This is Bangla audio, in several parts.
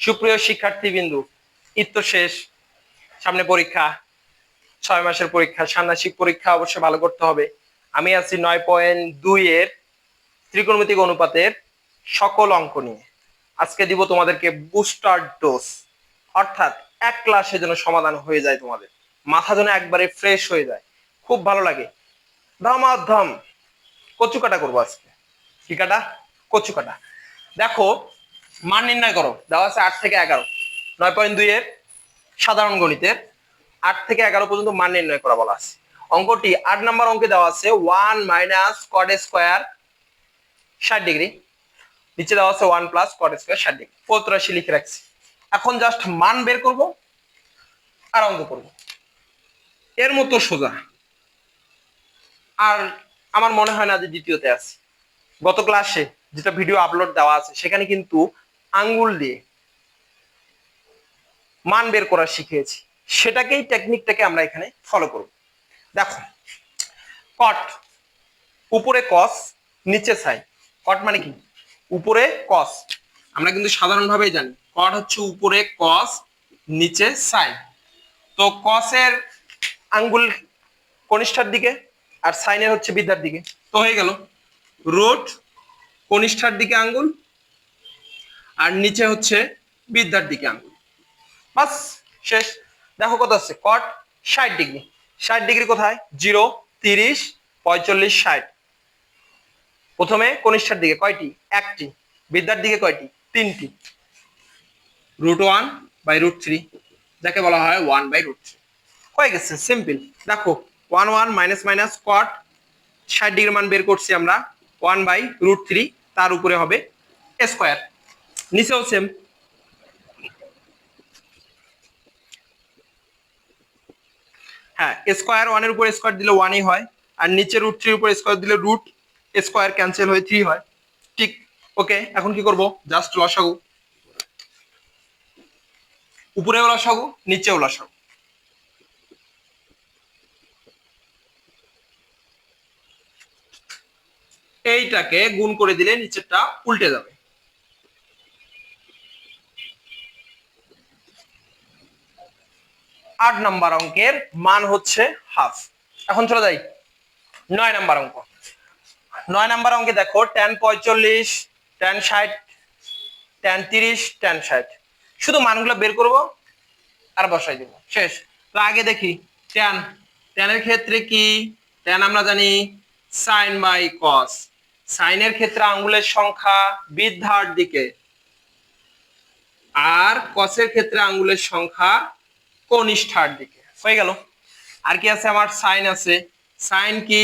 সুপ্রিয় শিক্ষার্থীবৃন্দু, ঈদ তো শেষ। সামনে পরীক্ষা, ছয় মাসের পরীক্ষা, ষান্মাসিক পরীক্ষা অবশ্যই ভালো করতে হবে। আমি আছি নয় পয়েন্ট দুই এর ত্রিকোণমিতিক অনুপাতের সকল অঙ্ক নিয়ে। আজকে দিব তোমাদেরকে বুস্টার ডোজ। অর্থাৎ এক ক্লাসে যেন সমাধান হয়ে যায় তোমাদের। মাথা যেন একবারে ফ্রেশ হয়ে যায়। খুব ভালো লাগে। ধমাধম কচু কাটা করব আজকে। কি কাটা? কচু কাটা দেখো মান নির্ণয় করো। দেওয়া আছে আট থেকে এগারো। নয় পয়েন্ট দুই এর সাধারণ গণিতের আট থেকে এগারো পর্যন্ত মান নির্ণয় করা বলা আছে। অঙ্কটি আট নম্বর অঙ্কে দেওয়া আছে ওয়ান মাইনাস কট স্কোয়ার ষাট ডিগ্রি। নিচে দেওয়া আছে ওয়ান প্লাস কট স্কোয়ার ষাট ডিগ্রি। পত্রাশি লিখে রাখছি। এখন জাস্ট মান বের করব আর অঙ্ক করব। এর মতো সোজা। আর আমার মনে হয় না যে দ্বিতীয়তে আছে। গত ক্লাসে যেটা ভিডিও আপলোড দেওয়া আছে, সেখানে কিন্তু আঙ্গুল দিয়ে মান বের করা শিখিয়েছি। সেটাকেই টেকনিকটাকে আমরা এখানে ফলো করব। দেখো কট উপরে কস নিচে সাই কট মানে কি? উপরে কস আমরা কিন্তু সাধারণভাবেই জানি কট হচ্ছে উপরে কস নিচে সাই তো কসের আঙ্গুল কনিষ্ঠার দিকে আর সাইনের হচ্ছে বিদ্যার দিকে। তো হয়ে গেল। রুট কনিষ্ঠার দিকে আঙ্গুল আর নিচে হচ্ছে বিদ্যার দিকে আঙ্গুল। বাস, শেষ। দেখো কত আছে কট ষাট ডিগ্রি ষাট ডিগ্রি কোথায়? জিরো তিরিশ, পঁয়তাল্লিশ, ষাট। প্রথমে কনিষ্ঠার দিকে কয়টি? একটি। বিদ্যার দিকে কয়টি? তিনটি। Root one by root three যাকে বলা হয় ওয়ান বাই রুট থ্রি হয়ে গেছে সিম্পল দেখো one one minus minus cot ষাট ডিগ্রি মান বের করছি আমরা। ওয়ান বাই রুট থ্রি তার উপরে হবে স্কোয়ার নিচেও সেম হ্যাঁ স্কোয়ার ওয়ানের উপর স্কোয়ার দিলে ওয়ানই হয়, আর নিচে রুট থ্রির উপর স্কোয়ার দিলে রুট স্কোয়ার ক্যান্সেল হয়ে থ্রি হয়। ঠিক ওকে এখন কি করব? জাস্ট লসাগু। উপরেও লসাগু, নিচেও লসাগু। এইটাকে গুণ করে দিলে নিচেরটা উল্টে যাবে। আট নাম্বার অঙ্কের মান হচ্ছে হাফ এখন চলে যাই। নয় নাম্বার অঙ্ক। নয় নাম্বার অঙ্কে দেখো টেন পঁয়তাল্লিশ টেন ষাট টেন তিরিশ টেন ষাট। শুধু মানগুলো বের করব আর বসাই দেবো। শেষ। তো আগে দেখি টেন টেনের ক্ষেত্রে কি? টেন আমরা জানি সাইন বাই কস সাইনের ক্ষেত্রে আঙ্গুলের সংখ্যা বৃদ্ধার দিকে। আর কসের ক্ষেত্রে আঙ্গুলের সংখ্যা কনিষ্ঠার দিকে। হয়ে গেল। আর কি আছে? আমার সাইন আছে। সাইন কি?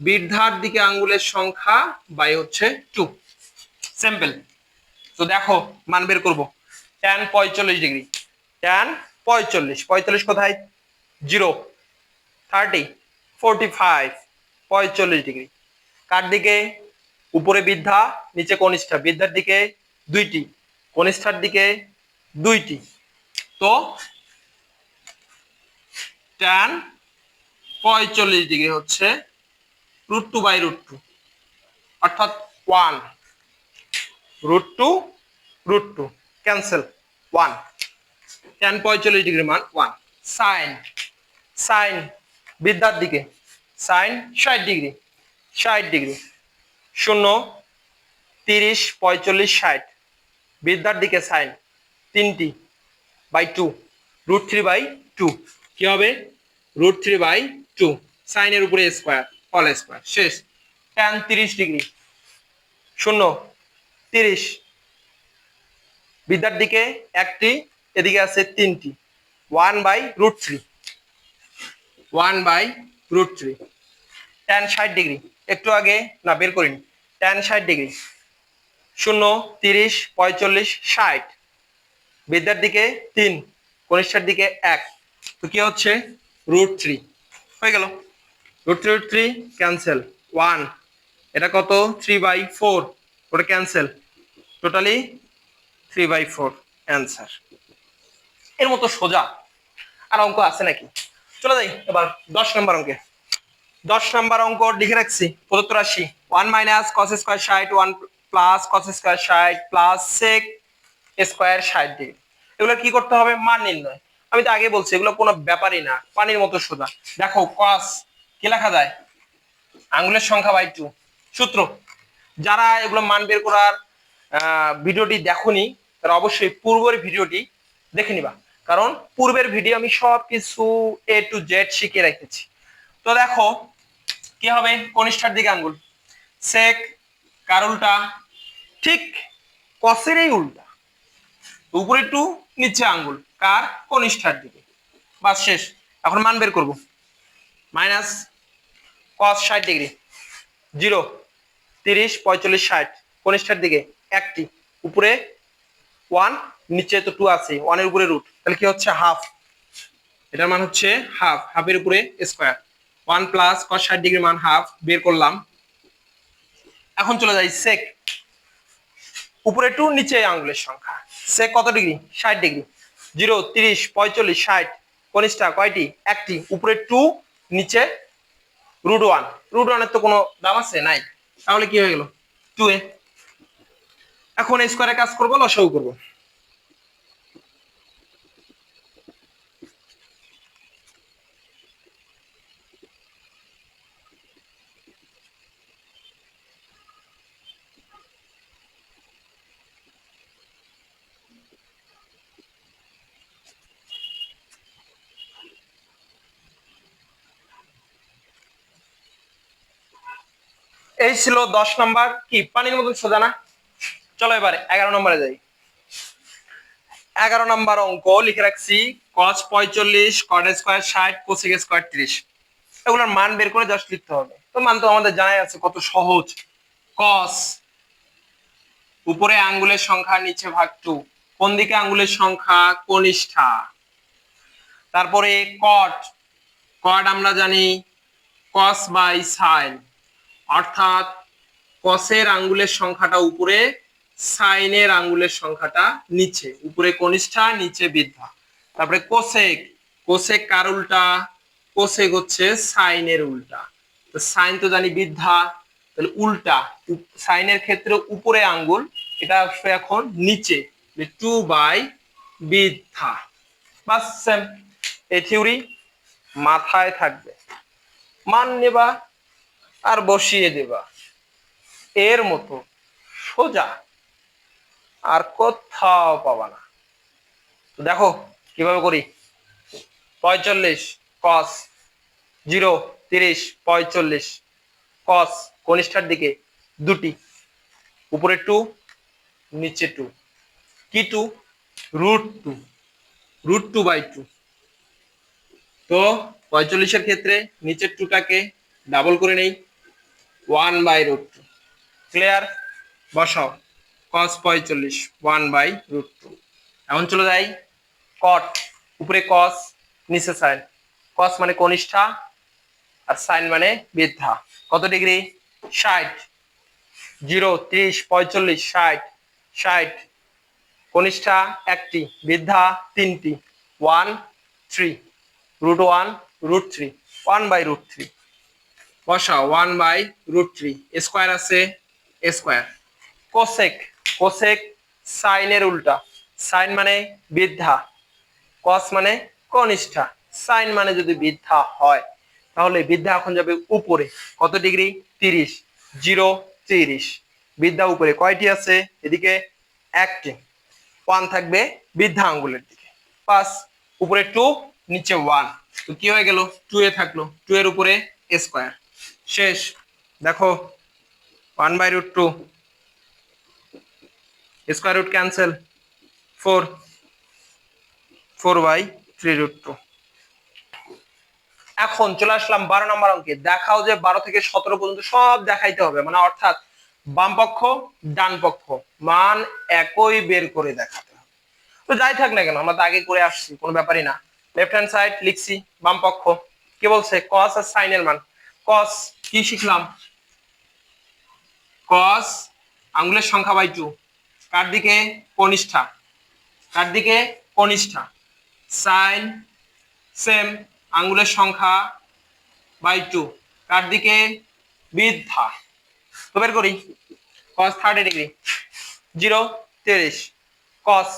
বৃদ্ধার দিকে আঙ্গুলের সংখ্যা বাই হচ্ছে টু সিম্পল তো দেখো, মান বের করব। ট্যান পঁয়তাল্লিশ ডিগ্রি ট্যান পঁয়তাল্লিশ। পঁয়তাল্লিশ কোথায়? জিরো থার্টি ফোরটি ফাইভ পঁয়তাল্লিশ ডিগ্রি কার দিকে? উপরে বৃদ্ধা, নিচে কনিষ্ঠা। বৃদ্ধার দিকে দুইটি। কনিষ্ঠার দিকে দুইটি। তো ট্যান পঁয়তাল্লিশ ডিগ্রি হচ্ছে root two by root two অর্থাৎ one root two root two cancel one tan পঁয়তাল্লিশ ডিগ্রি মান ওয়ান সাইন সাইন বিদ্যার দিকে সাইন ষাট ডিগ্রি ষাট ডিগ্রি শূন্য, তিরিশ, পঁয়তাল্লিশ, ষাট, বিদ্যার দিকে সাইন তিনটি by two root three by two কি হবে? রুট থ্রি বাই টু সাইনের উপরে স্কোয়ার অল স্কোয়ার শেষ। ট্যান তিরিশ ডিগ্রি। শূন্য, তিরিশ। বিদ্যার দিকে একটি, এদিকে আছে তিনটি। One by root three one by root three tan ষাট ডিগ্রি। একটু আগে, না, বের করিনি। ট্যান ষাট ডিগ্রি। শূন্য, তিরিশ, পঁয়তাল্লিশ, ষাট। বিদ্যার দিকে তিন, কনিষ্ঠার দিকে এক। তো কি হচ্ছে? রুট থ্রি হয়ে গেল। Root three root three cancel one এটা কত? থ্রি বাই ফোর ওটা cancel totally three by four answer এর মতো সোজা। আর অঙ্ক আছে নাকি? চলে যাই এবার দশ নম্বর অঙ্কে। দশ নম্বর অঙ্ক লিখে রাখছি। প্রদত্ত রাশি ওয়ান মাইনাস কস স্কোয়ার ষাট ওয়ান প্লাস কস স্কোয়ার ষাট প্লাস সেক স্কোয়ার ষাট ডিগ্রি এগুলো কি করতে হবে? মান নির্ণয়। আমি তো আগে বলছি, এগুলো কোনো ব্যাপারই না, পানির মতো সোজা। দেখো, কস, কি লেখা যায়? আঙ্গুলের সংখ্যা বাই টু সূত্র। যারা এগুলো মান বের করার ভিডিওটি দেখোনি, তারা অবশ্যই পূর্বের ভিডিওটি দেখে নিবা। কারণ পূর্বের ভিডিও আমি সব কিছু এ টু জেড শিখে রেখেছি। তো দেখো, কি হবে? কনিষ্ঠার দিকে আঙ্গুল। সেক, কার উল্টা? ঠিক কসেরই উল্টা। উপরে টু নিচে আঙ্গুল। কার কনিষ্ঠার দিকে? বাস শেষ। এখন মান বের করব। মাইনাস কস ষাট ডিগ্রি। জিরো, তিরিশ, পঁয়তাল্লিশ, ষাট। কনিষ্ঠার দিকে একটি। উপরে ওয়ান, নিচে তো টু আছে। ওয়ানের উপরে রুট তাহলে কি হচ্ছে? হাফ এটার মান হচ্ছে হাফ হাফের উপরে স্কোয়ার ওয়ান প্লাস কস ষাট ডিগ্রি মান হাফ বের করলাম। এখন চলে যাই সেক উপরে টু নিচে আঙ্গুলের সংখ্যা। সেক কত ডিগ্রি? ষাট ডিগ্রি। জিরো, তিরিশ, পঁয়তাল্লিশ, ষাট কনিষ্ঠা কয়টি? একটি। উপরে টু নিচে রুট ওয়ান রুট ওয়ানের তো কোনো দাম আছে? নাই। তাহলে কি হয়ে গেল? Two A. এখন স্কোয়ারে কাজ করব লসাগু করব? এই ছিল দশ নাম্বার কি? পানির মতন সোজা না? চলো এবারে এগারো নম্বরে যাই। এগারো নাম্বার অঙ্ক, লিখে রাখছি কস পঁয়তাল্লিশ কট স্কোয়ার ষাট কোসেক স্কোয়ার ত্রিশ। এগুলোর মান বের করে জাস্ট লিখতে হবে। তো মান তো আমাদের জানাই আছে কত সহজ। কস উপরে আঙ্গুলের সংখ্যা, নিচে ভাগ টু কোন দিকে আঙ্গুলের সংখ্যা? কনিষ্ঠা। তারপরে কট কট আমরা জানি কস বাই সাইন অর্থাৎ কসের আঙ্গুলের সংখ্যাটা উপরে, সাইনের আঙ্গুলের সংখ্যাটা নিচে, উপরে কনিষ্ঠা, নিচে বৃদ্ধা। তারপরে কোসেক কোসেক কার উল্টা? কোসেক হচ্ছে সাইনের উল্টা। তো সাইন তো জানি বৃদ্ধা, তাহলে উল্টা সাইনের ক্ষেত্রে উপরে আঙ্গুল, এটা এখন নিচে টু বাই বৃদ্ধা। বাস এই থিওরি মাথায় থাকবে। মান নেবা। আর বসিয়ে দেবা। এর মতো সোজা আর কোথাও পাবা না। তো দেখো কীভাবে করি? পঁয়তাল্লিশ কস জিরো তিরিশ পঁয়তাল্লিশ কস কনিষ্ঠার দিকে দুটি, উপরে টু নিচে টু কি two root two root two by two তো পঁয়তাল্লিশের ক্ষেত্রে নিচের টুটাকে ডাবল করে নেই। One by root two. Clear? বসাও। কস পঁয়তাল্লিশ, ওয়ান বাই রুট টু। এখন চলে যাই। কট, উপরে কস, নিচে সাইন। কস মানে কনিষ্ঠা আর সাইন মানে বৃদ্ধা। কত ডিগ্রি? ষাট। জিরো, ত্রিশ, পঁয়তাল্লিশ, ষাট। ষাট। কনিষ্ঠা একটি, বৃদ্ধা তিনটি। One, three. Root one, root three. One by root three. বসা one by root three square আছে স্কোয়ার কোসেক কোসেক সাইনের উল্টা। সাইন মানে বৃদ্ধা। কস মানে কনিষ্ঠা। সাইন মানে যদি বৃদ্ধা হয়, তাহলে বৃদ্ধা এখন যাবে উপরে। কত ডিগ্রি? তিরিশ। জিরো, তিরিশ। বৃদ্ধা উপরে। কয়টি আছে? এদিকে একটি। ওয়ান থাকবে বৃদ্ধা আঙ্গুলের দিকে। পাঁচ উপরে টু নিচে ওয়ান তো কি হয়ে গেল? টু এ থাকল। টু এর উপরে স্কোয়ার শেষ। দেখো one by root two square root cancel four four by three root two এখন চলে আসলাম বারো নম্বর অঙ্কে। দেখাও যে বারো থেকে সতেরো পর্যন্ত সব দেখাইতে হবে। মানে অর্থাৎ বাম পক্ষ, ডান পক্ষ, মান একই বের করে দেখাতে হবে। তো যাই থাক না কেন, আমরা তো আগে করে আসছি, কোনো ব্যাপারই না। লেফট হ্যান্ড সাইড লিখছি, বাম পক্ষ। কি বলছে? কস আর সাইনের মান। কস, কি শিখলাম? কস, আঙ্গুলের সংখ্যা বাই টু কার দিকে? কনিষ্ঠা। কার দিকে? কনিষ্ঠা। সাইন, সেম, আঙ্গুলের সংখ্যা বাই টু কার দিকে? বৃদ্ধা। তো বের করি। কস থার্টি ডিগ্রি জিরো তিরিশ। কস,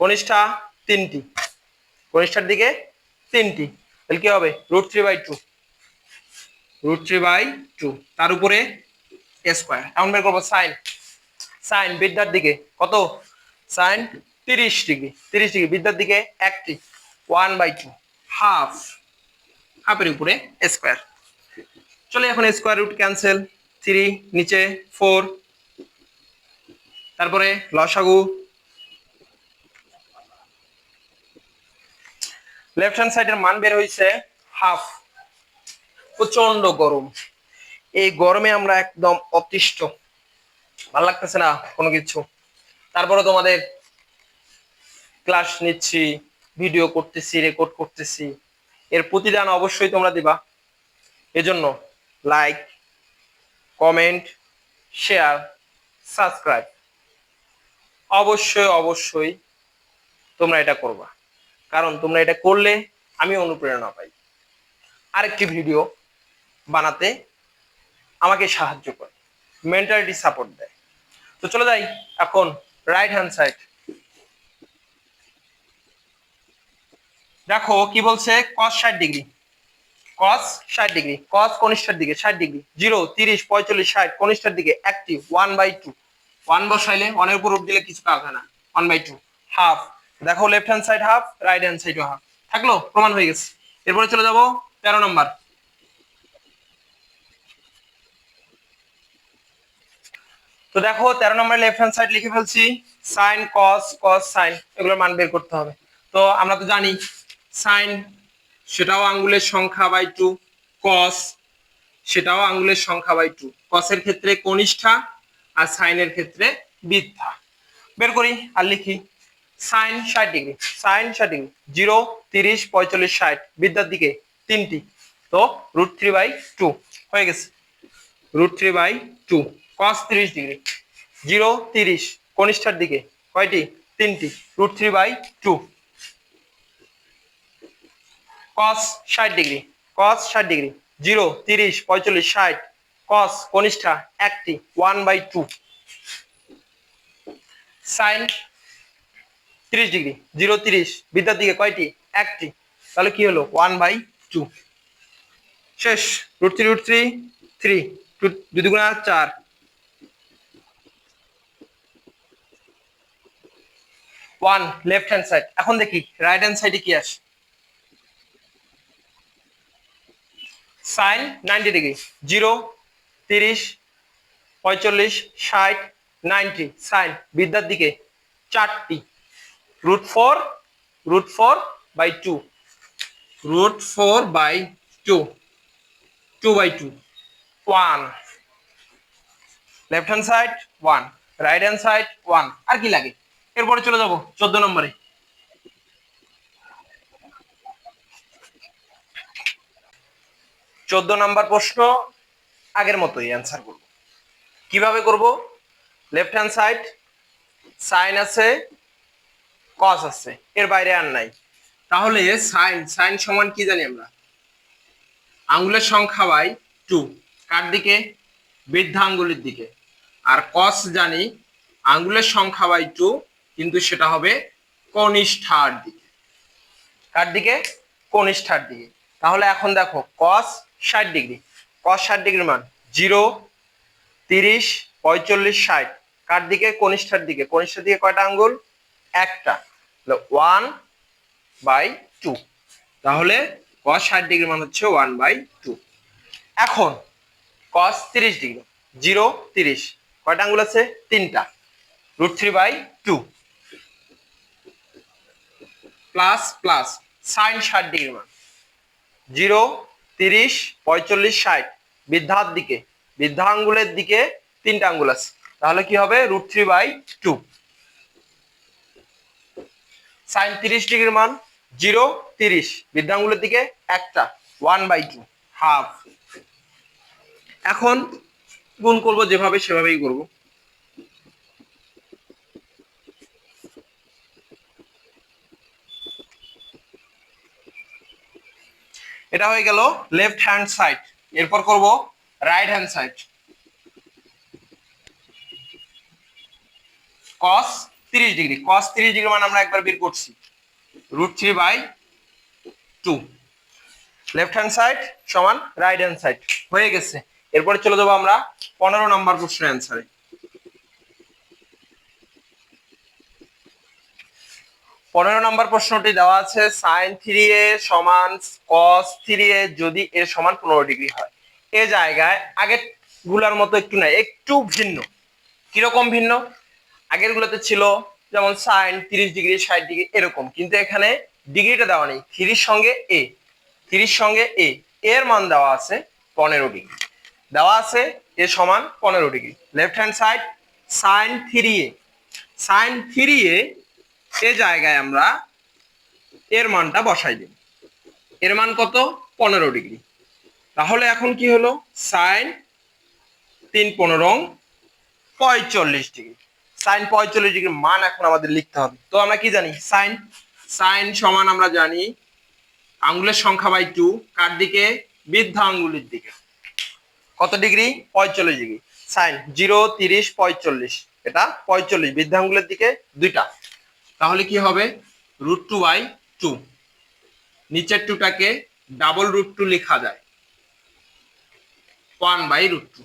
কনিষ্ঠা তিনটি। কনিষ্ঠার দিকে তিনটি। তাহলে কি হবে? Root three by two root three by two তার উপরে স্কোয়ার এখন বের করব সাইন সাইন বিদ্যার দিকে কত? সাইন তিরিশ ডিগ্রি। তিরিশ ডিগ্রি বিদ্যার দিকে একটি। ওয়ান বাই টু হাফ হাফের উপরে স্কোয়ার চলে এখন স্কোয়ার রুট ক্যান্সেল থ্রি নিচে ফোর তারপরে লসাগু। লেফট হ্যান্ড সাইডের মান বের হয়েছে হাফ প্রচণ্ড গরম। এই গরমে আমরা একদম অতিষ্ঠ। ভালো লাগতেছে না কোনো কিছু? তারপরে তোমাদের ক্লাস নিচ্ছি, ভিডিও করতেছি রেকর্ড করতেছি। এর প্রতিদান অবশ্যই তোমরা দিবা। এজন্য লাইক কমেন্ট শেয়ার সাবস্ক্রাইব অবশ্যই অবশ্যই তোমরা এটা করবা। কারণ তোমরা এটা করলে আমি অনুপ্রেরণা পাই। আরেকটি ভিডিও বানাতে আমাকে সাহায্য করে মেন্টালিটি সাপোর্ট দেয়। তো চলে যাই এখন রাইট হ্যান্ড সাইড দেখো কি বলছে? কস ষাট ডিগ্রি। কস ষাট ডিগ্রি কস কনিষ্ঠার দিকে ষাট ডিগ্রি জিরো তিরিশ, পঁয়তাল্লিশ, ষাট, কনিষ্ঠার দিকে একটি ওয়ান বাই টু ওয়ান বসাইলে অনেক উপর দিলে কিছু কাজ হয় না ওয়ান বাই টু হাফ দেখো left hand side half right hand সাইডও হাফ থাকল? প্রমাণ হয়ে গেছে। এরপরে চলে যাব তেরো নম্বর। তো দেখো, তেরো নম্বর লেফট হ্যান্ড সাইড লিখে ফেলছি। সাইন কস কস সাইন এগুলোর মান বের করতে হবে। তো আমরা তো জানি সাইন সেটাও আঙ্গুলের সংখ্যা বাই টু কস সেটাও আঙ্গুলের সংখ্যা বাই টু কসের ক্ষেত্রে কনিষ্ঠা আর সাইনের ক্ষেত্রে বৃদ্ধা। বের করি আর লিখি। সাইন ষাট ডিগ্রি সাইন ষাট ডিগ্রি জিরো তিরিশ, পঁয়তাল্লিশ, ষাট বিদ্যার দিকে তিনটি। তো রুট থ্রি বাই টু হয়ে গেছে। Root three by two cos তিরিশ ডিগ্রি। জিরো তিরিশ, কনিষ্ঠার দিকে। কয়টি? তিনটি। Root three by two. Cos ষাট ডিগ্রি। কস ষাট ডিগ্রি। জিরো তিরিশ, পঁয়তাল্লিশ, ষাট। কস কনিষ্ঠা একটি, ওয়ান বাই টু। সাইন তিরিশ ডিগ্রি। জিরো তিরিশ, বিদ্যার দিকে কয়টি? একটি। তাহলে কি হলো? One by two. শেষ। Root three root three three. দুগুণা চার। ওয়ান লেফট হ্যান্ড সাইড এখন দেখি রাইট হ্যান্ড সাইডে কি আসে সাইন নাইনটি ডিগ্রি জিরো তিরিশ, পঁয়তাল্লিশ, ষাট নাইনটি সাইন বিদ্যার দিকে চারটি। Root four root four by two root four by two two by two one left hand side one right hand side one আর কি লাগে? এরপরে চলে যাব, চোদ্দ নম্বরে। চোদ্দ নাম্বার প্রশ্ন, আগের মতোই অ্যান্সার করব। কীভাবে করব? লেফট হ্যান্ড সাইড সাইন আছে কস আছে, এর বাইরে আর নাই। তাহলে সাইন সাইন সমান কি জানি আমরা? আঙ্গুলের সংখ্যা বাই টু কার দিকে? বৃদ্ধা আঙ্গুলের দিকে। আর কস জানি আঙ্গুলের সংখ্যা বাই টু কিন্তু সেটা হবে কনিষ্ঠার দিকে। কার দিকে? কনিষ্ঠার দিকে। তাহলে এখন দেখো কস ষাট ডিগ্রি। কস ষাট ডিগ্রির মান জিরো, তিরিশ, পঁয়তাল্লিশ, ষাট। কার দিকে? কনিষ্ঠার দিকে। কনিষ্ঠার দিকে কয়টা আঙ্গুল? একটা। ওয়ান বাই টু তাহলে কস ষাট ডিগ্রি মান হচ্ছে ওয়ান বাই টু এখন কস তিরিশ ডিগ্রি। জিরো, তিরিশ। কয়টা আঙ্গুল আছে? তিনটা। Root three by two plus plus, sine ষাট ডিগ্রি মান। জিরো, তিরিশ, পঁয়তাল্লিশ, ষাট। বৃদ্ধার দিকে, বৃদ্ধা আঙ্গুলের দিকে তিনটা আঙ্গুল আছে। তাহলে কি হবে? Root three by two. Sine তিরিশ ডিগ্রির মান, জিরো, তিরিশ। বৃদ্ধাঙ্গুলের দিকে একটা, ওয়ান বাই টু, হাফ। এখন গুণ করব যেভাবে সেভাবেই করব। এটা হয়ে গেল লেফট হ্যান্ড সাইড এরপর করব রাইট হ্যান্ড সাইড কস তিরিশ ডিগ্রি কস তিরিশ ডিগ্রি মান আমরা একবার বের করছি। Root three by two left hand side সমান রাইট হ্যান্ড সাইড হয়ে গেছে। এরপরে চলে যাব আমরা পনেরো নম্বর প্রশ্নের অ্যান্সারে পনেরো নম্বর প্রশ্নটি দেওয়া আছে সাইন থ্রি এ সমান কস থ্রি এ যদি এর সমান পনেরো ডিগ্রি হয়। এ জায়গায় আগেরগুলার মতো একটু নাই একটু ভিন্ন। কীরকম ভিন্ন? আগের গুলোতে ছিল যেমন সাইন তিরিশ ডিগ্রি, ষাট ডিগ্রি, এরকম। কিন্তু এখানে ডিগ্রিটা দেওয়া নেই। থ্রির সঙ্গে এ থ্রির সঙ্গে এ এর মান দেওয়া আছে পনেরো ডিগ্রি। দেওয়া আছে এ সমান পনেরো degree. Left hand side sine three A sine three A এ জায়গায় আমরা এর মানটা বসাই দিই। এর মান কত? পনেরো ডিগ্রি। তাহলে এখন কি হলো? সাইন তিন পনেরো পঁয়তাল্লিশ ডিগ্রি। সাইন পঁয়তাল্লিশ ডিগ্রি মান এখন আমাদের লিখতে হবে। তো আমরা কি জানি? সাইন সাইন সমান আমরা জানি আঙ্গুলের সংখ্যা বাই টু। কার দিকে? বৃদ্ধ আঙ্গুলের দিকে। কত ডিগ্রি? পঁয়তাল্লিশ ডিগ্রি। সাইন, জিরো, তিরিশ, পঁয়তাল্লিশ। এটা পঁয়তাল্লিশ। বৃদ্ধাঙ্গুলের দিকে দুইটা। তাহলে কি হবে? রুট টু বাই টু নিচের টুটাকে ডাবল রুট টু লেখা যায়। ওয়ান বাই রুট টু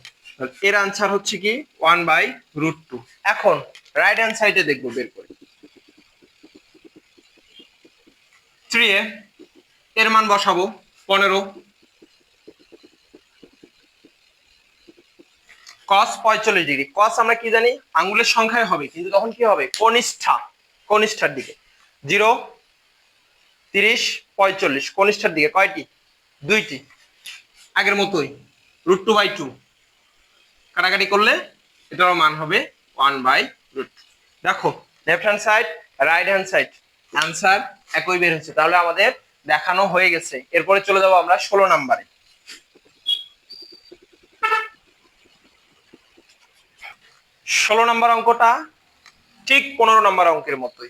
এর আনসার হচ্ছে কি? ওয়ান বাই রুট টু এখন রাইট হ্যান্ড সাইডে দেখব, বের করে। থ্রি এ এর মান বসাবো, পনেরো। কস পঁয়তাল্লিশ ডিগ্রি কস আমরা কি জানি? আঙ্গুলের সংখ্যায় হবে, কিন্তু তখন কি হবে? কনিষ্ঠা। কনিষ্ঠার দিকে। জিরো, তিরিশ, পঁয়তাল্লিশ, কনিষ্ঠার দিকে কয়টি? দুইটি। আগের মতোই রুট টু বাই টু কাটাকাটি করলে এটার মান হবে ওয়ান বাই রুট দেখো left hand side right hand side answer একই বের হচ্ছে। তাহলে আমাদের দেখানো হয়ে গেছে। এরপরে চলে যাব আমরা ষোলো নাম্বারে। ষোলো নম্বর অঙ্কটা ঠিক পনেরো নম্বর অঙ্কের মতোই।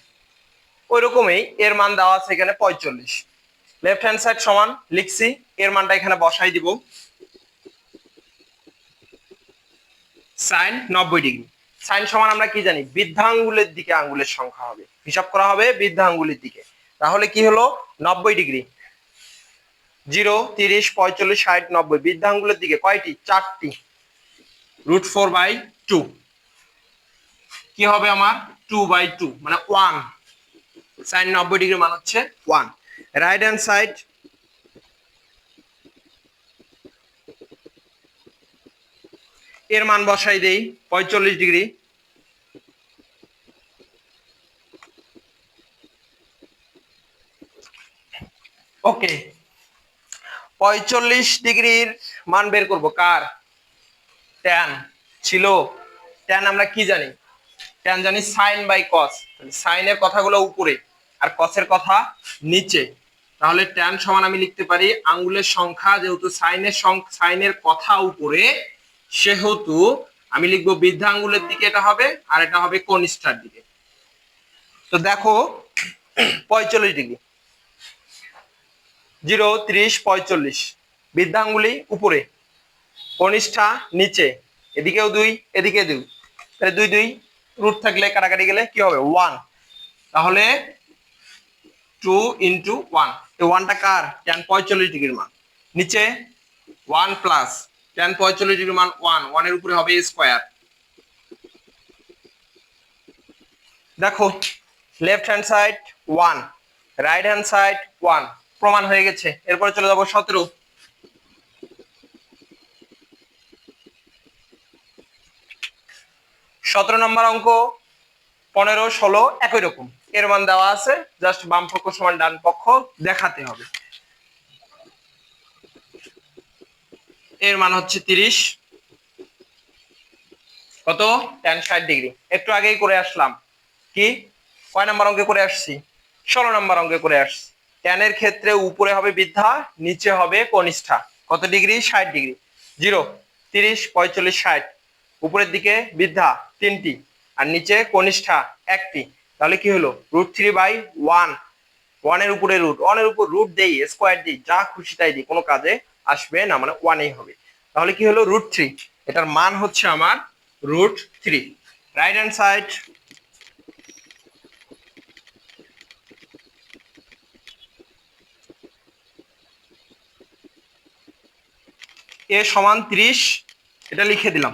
ওই রকমই এর মান দেওয়া আছে এখানে পঁয়তাল্লিশ। লেফট হ্যান্ড সাইড সমান, লিখছি, এর মানটা এখানে বসাই দিব। সাইন নব্বই ডিগ্রি। সাইন সমান আমরা কি জানি? বৃদ্ধাঙ্গুলের দিকে আঙ্গুলের সংখ্যা হবে। হিসাব করা হবে বৃদ্ধাঙ্গুলের দিকে। তাহলে কি হলো? নব্বই ডিগ্রি। জিরো, তিরিশ, পঁয়তাল্লিশ, ষাট, নব্বই। বৃদ্ধাঙ্গুলের দিকে কয়টি? চারটি। Root four by two. কি হবে আমার? টু বাই টু মানে ওয়ান সাইন নব্বই ডিগ্রি মান হচ্ছে ওয়ান রাইট হ্যান্ড সাইড এর মান বসাই দেই, পঁয়তাল্লিশ ডিগ্রি। ওকে পঁয়তাল্লিশ ডিগ্রির মান বের করব, কার? ট্যান ছিল। ট্যান আমরা কি জানি? ট্যান জানি সাইন বাই কস সাইনের কথাগুলো উপরে আর কসের কথা নিচে। তাহলে ট্যান সমান আমি লিখতে পারি আঙ্গুলের সংখ্যা, যেহেতু সাইনের সাইনের কথা উপরে, সেহেতু আমি লিখব বৃদ্ধা আঙ্গুলের দিকে এটা হবে আর এটা হবে কনিষ্ঠার দিকে। তো দেখো, পঁয়তাল্লিশ ডিগ্রি। জিরো, ত্রিশ, পঁয়তাল্লিশ। বৃদ্ধাঙ্গুলি উপরে কনিষ্ঠা নিচে। এদিকেও দুই, এদিকে দুই। তাহলে দুই দুই রুট থাকলে কাটাকাটি গেলে কি হবে? ওয়ান তাহলে টু ইন্টু ওয়ান ওয়ানটা কার? টেন পঁয়তাল্লিশ ডিগ্রির মান। নিচে ওয়ান প্লাস টেন পঁয়তাল্লিশ ডিগ্রি মান ওয়ান ওয়ানের উপরে হবে স্কোয়ার দেখো left hand side one right hand side one প্রমাণ হয়ে গেছে। এরপরে চলে যাব সতেরো। সতেরো নম্বর অঙ্ক, পনেরো, ষোলো, একই রকম। এর মান দেওয়া আছে জাস্ট বাম পক্ষ সমান ডান পক্ষ দেখাতে হবে। এর মান হচ্ছে তিরিশ। কত? টেন ষাট ডিগ্রি। একটু আগেই করে আসলাম। কি? কয় নাম্বার অঙ্কে করে আসছি? ষোলো নাম্বার অঙ্কে করে আসছি। টেনের ক্ষেত্রে উপরে হবে বৃদ্ধা, নিচে হবে কনিষ্ঠা। কত ডিগ্রি? ষাট ডিগ্রি। জিরো, তিরিশ, পঁয়তাল্লিশ, ষাট। উপরের দিকে বৃদ্ধা তিনটি আর নিচে কনিষ্ঠা একটি। তাহলে কি হলো? রুট থ্রি বাই ওয়ান ওয়ানের উপরে রুট ওয়ানের উপর রুট দেই স্কোয়ার দিই, যা খুশি তাই দিই, কোনো কাজে আসবে না মানে ওয়ানেই হবে। তাহলে কি হলো? রুট থ্রি এটার মান হচ্ছে আমার root three right hand side A সমান ত্রিশ, এটা লিখে দিলাম।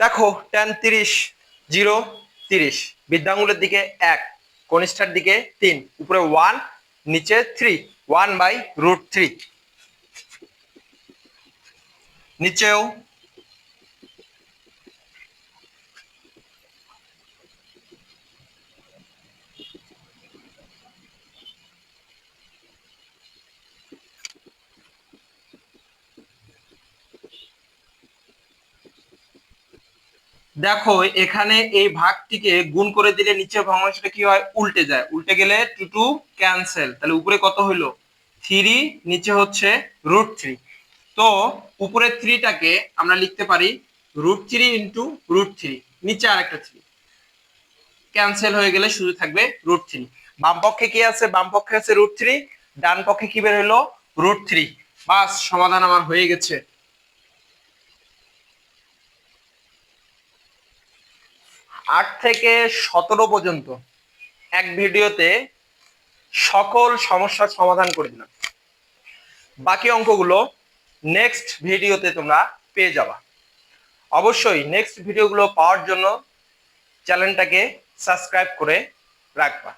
দেখো টেন তিরিশ জিরো তিরিশ। বৃদ্ধাঙ্গুলের দিকে এক, কনিষ্ঠার দিকে তিন, উপরে ওয়ান নিচে three one by root three নিচেও দেখো, এখানে এই ভাগটিকে গুণ করে দিলে নিচের ভগ্নাংশটা কি হয়? উল্টে যায়। উল্টে গেলে টু টু ক্যান্সেল তাহলে উপরে কত হইল? থ্রি নিচে হচ্ছে রুট থ্রি তো উপরে থ্রিটাকে আমরা লিখতে পারি root three into root three নিচে আর একটা থ্রি ক্যান্সেল হয়ে গেলে শুধু থাকবে রুট থ্রি বাম পক্ষে কি আছে? বাম পক্ষে আছে রুট থ্রি ডান পক্ষে কি বের হলো রুট থ্রি বাস, সমাধান আমার হয়ে গেছে। আট থেকে সতেরো পর্যন্ত এক ভিডিওতে সকল সমস্যার সমাধান করে দিলাম। বাকি অঙ্কগুলো নেক্সট ভিডিওতে তোমরা পেয়ে যাবা। অবশ্যই নেক্সট ভিডিওগুলো পাওয়ার জন্য চ্যানেলটাকে সাবস্ক্রাইব করে রাখবা।